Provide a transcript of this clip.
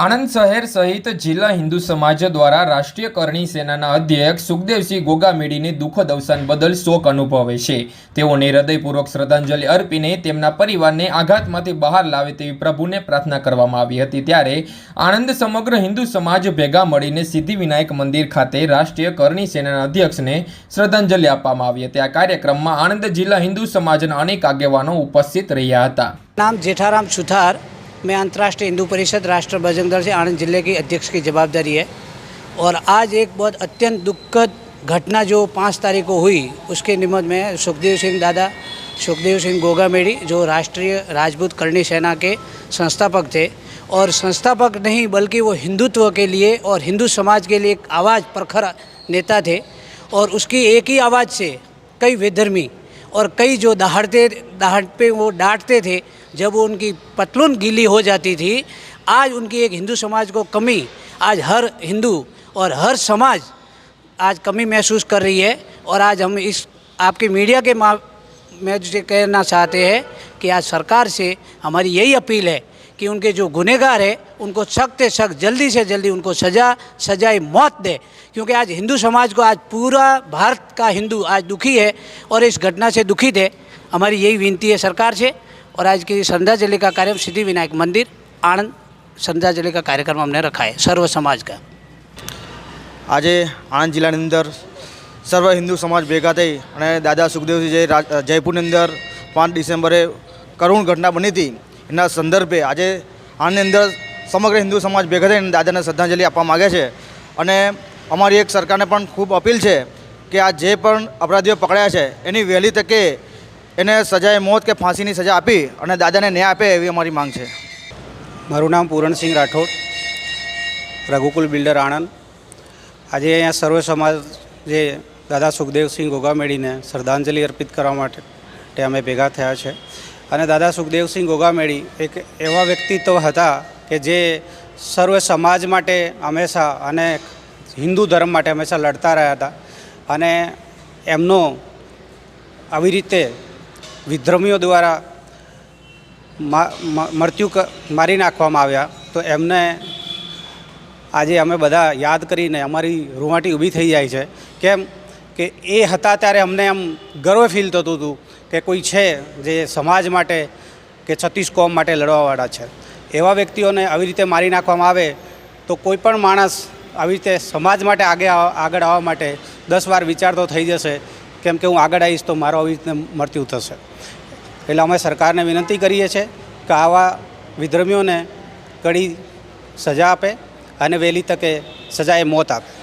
આણંદ શહેર સહિત જિલ્લા હિન્દુ સમાજ દ્વારા રાષ્ટ્રીય કરણી સેનાના અધ્યક્ષ સુખદેવસિંહ ગોગામેડીને દુઃખદ અવસાન બદલ શોક અનુભવે છે. તેઓને હૃદયપૂર્વક શ્રદ્ધાંજલિ અર્પીને તેમના પરિવારને આઘાતમાંથી બહાર લાવે તેવી પ્રભુને પ્રાર્થના કરવામાં આવી હતી. ત્યારે આણંદ સમગ્ર હિન્દુ સમાજ ભેગા મળીને સિદ્ધિવિનાયક મંદિર ખાતે રાષ્ટ્રીય કરણી સેનાના અધ્યક્ષને શ્રદ્ધાંજલિ આપવામાં આવી હતી. આ કાર્યક્રમમાં આણંદ જિલ્લા હિન્દુ સમાજના અનેક આગેવાનો ઉપસ્થિત રહ્યા હતા. નામ જેઠારામ સુથાર मैं अंतर्राष्ट्रीय हिंदू परिषद, राष्ट्र बजरंग दल से आनंद ज़िले की अध्यक्ष की जवाबदारी है। और आज एक बहुत अत्यंत दुखद घटना जो पाँच तारीख को हुई, उसके निमित्त में सुखदेव सिंह दादा, सुखदेव सिंह गोगा गोगामेड़ी, जो राष्ट्रीय राजपूत करणी सेना के संस्थापक थे। और संस्थापक नहीं, बल्कि वो हिंदुत्व के लिए और हिंदू समाज के लिए एक आवाज़ प्रखर नेता थे। और उसकी एक ही आवाज़ से कई विधर्मी और कई जो दहाड़ते दहाड़ पे वो डांटते थे जब उनकी पतलून गीली हो जाती थी, आज उनकी एक हिंदू समाज को कमी, आज हर हिंदू और हर समाज आज कमी महसूस कर रही है और आज हम इस, आपके मीडिया के मा, में जो कहना चाहते हैं कि आज सरकार से हमारी यही अपील है कि उनके जो गुनहगार है, उनको सख्त सख्त, जल्दी से जल्दी उनको सजा, सजाए मौत दे। क्योंकि आज हिंदू समाज को आज पूरा भारत का हिंदू आज दुखी है और इस घटना से दुखी है हमारी यही विनती है सरकार से। और आज की श्रद्धांजलि का कार्यक्रम सिद्धि विनायक मंदिर आनंद श्रद्धांजलि का कार्यक्रम हमने रखा है सर्व समाज का આજે આણંદ જિલ્લાની અંદર સર્વ હિન્દુ સમાજ ભેગા થઈ અને દાદા સુખદેવજી જે રા- જયપુરની અંદર પાંચ ડિસેમ્બરે કરુણ ઘટના બની હતી એના સંદર્ભે આજે આણંદની અંદર સમગ્ર હિન્દુ સમાજ ભેગા થઈને દાદાને શ્રદ્ધાંજલિ આપવા માગે છે અને અમારી એક સરકારને પણ ખૂબ અપીલ છે કે આ જે પણ અપરાધીઓ પકડાયા છે એની વહેલી તકે એને સજાએ મોત કે ફાંસીની સજા આપી અને દાદાને ન્યાય આપે એવી અમારી માંગ છે. મારું નામ પૂરણસિંહ રાઠોડ, રઘુકુલ બિલ્ડર આણંદ. આજે અહીંયા સર્વ સમાજ જે દાદા સુખદેવસિંહ ગોગામેડીને શ્રદ્ધાંજલિ અર્પિત કરવા માટે અમે ભેગા થયા છે. અને દાદા સુખદેવસિંહ ગોગામેડી એક એવા વ્યક્તિત્વ હતા કે જે સર્વ સમાજ માટે હંમેશા અને હિન્દુ ધર્મ માટે હંમેશા લડતા રહ્યા હતા. અને એમનો આવી રીતે વિધર્મીઓ દ્વારા મૃત્યુ મારી નાખવામાં આવ્યા. તો એમને આજે અમે બધા યાદ કરીને અમારી રૂવાટી ઊભી થઈ જાય છે. કેમ કે એ હતા ત્યારે અમને એમ ગર્વ ફીલ થતું હતું કે કોઈ છે જે સમાજ માટે, કે છત્તીસ કોમ માટે લડવાવાળા છે. એવા વ્યક્તિઓને આવી રીતે મારી નાખવામાં આવે તો કોઈ પણ માણસ આવી રીતે સમાજ માટે આગે આગળ આવવા માટે દસ વાર વિચાર તો થઈ જશે કેમ કે હું આગળ આવીશ તો મારો આવી રીતે મૃત્યુ થશે. એટલે અમે સરકારને વિનંતી કરીએ છીએ કે આવા વિધર્મીઓને કડી સજા આપે અને વહેલી તકે સજાએ મોત આપે.